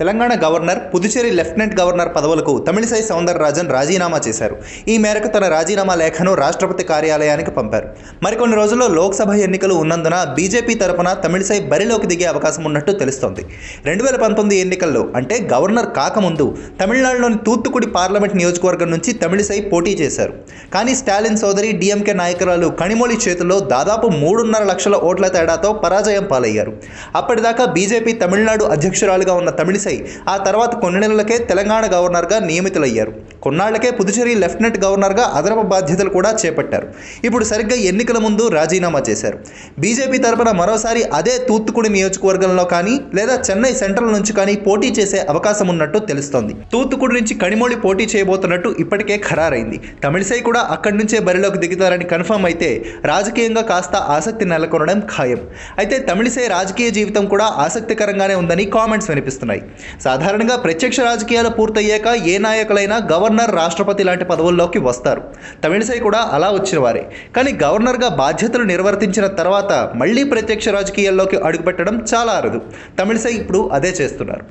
Telangana governor Puducherry lieutenant governor పదవులకు తమిళిసై సౌందరరాజన్ రాజీనామా చేశారు. ఈ మేరకు తన రాజీనామా లేఖను రాష్ట్రపతి కార్యాలయానికి పంపారు. మరికొన్ని రోజుల్లో లోక్సభ ఎన్నికలు ఉన్నందున బీజేపీ తరపున తమిళిసై బరిలోకి దిగే అవకాశం ఉన్నట్టు తెలుస్తోంది. రెండు వేల పంతొమ్మిది ఎన్నికల్లో అంటే గవర్నర్ కాకముందు తమిళనాడులోని తూత్తుకుడి పార్లమెంట్ నియోజకవర్గం నుంచి తమిళిసై పోటీ చేశారు. కానీ స్టాలిన్ సోదరి డిఎంకే నాయకురాలు కణిమొళి చేతుల్లో దాదాపు మూడున్నర లక్షల ఓట్ల తేడాతో పరాజయం పాలయ్యారు. అప్పటిదాకా బీజేపీ తమిళనాడు అధ్యక్షురాలుగా ఉన్న తమిళిసై ఆ తర్వాత కొన్ని నెలలకే తెలంగాణ గవర్నర్గా నియమితులయ్యారు. కొన్నాళ్ళకే పుదుచేరి లెఫ్టినెంట్ గవర్నర్గా అదనపు బాధ్యతలు కూడా చేపట్టారు. ఇప్పుడు సరిగ్గా ఎన్నికల ముందు రాజీనామా చేశారు. బీజేపీ తరపున మరోసారి అదే తూత్తుకుడి నియోజకవర్గంలో కానీ లేదా చెన్నై సెంట్రల్ నుంచి కానీ పోటీ చేసే అవకాశం ఉన్నట్టు తెలుస్తోంది. తూత్తుకుడి నుంచి కణిమోళి పోటీ చేయబోతున్నట్టు ఇప్పటికే ఖరారైంది. తమిళిసై కూడా అక్కడి నుంచే బరిలోకి దిగుతారని కన్ఫర్మ్ అయితే రాజకీయంగా కాస్త ఆసక్తి నెలకొనడం ఖాయం. అయితే తమిళిసై రాజకీయ జీవితం కూడా ఆసక్తికరంగానే ఉందని కామెంట్స్ వినిపిస్తున్నాయి. సాధారణంగా ప్రత్యక్ష రాజకీయాలు పూర్తయ్యాక ఏ నాయకులైనా గవర్నర్ రాష్ట్రపతి లాంటి పదవుల్లోకి వస్తారు. తమిళసై కూడా అలా వచ్చిన వారే. కానీ గవర్నర్గా బాధ్యతలు నిర్వర్తించిన తర్వాత మళ్ళీ ప్రత్యక్ష రాజకీయాల్లోకి అడుగుపెట్టడం చాలా అరుదు. తమిళసై ఇప్పుడు అదే చేస్తున్నారు.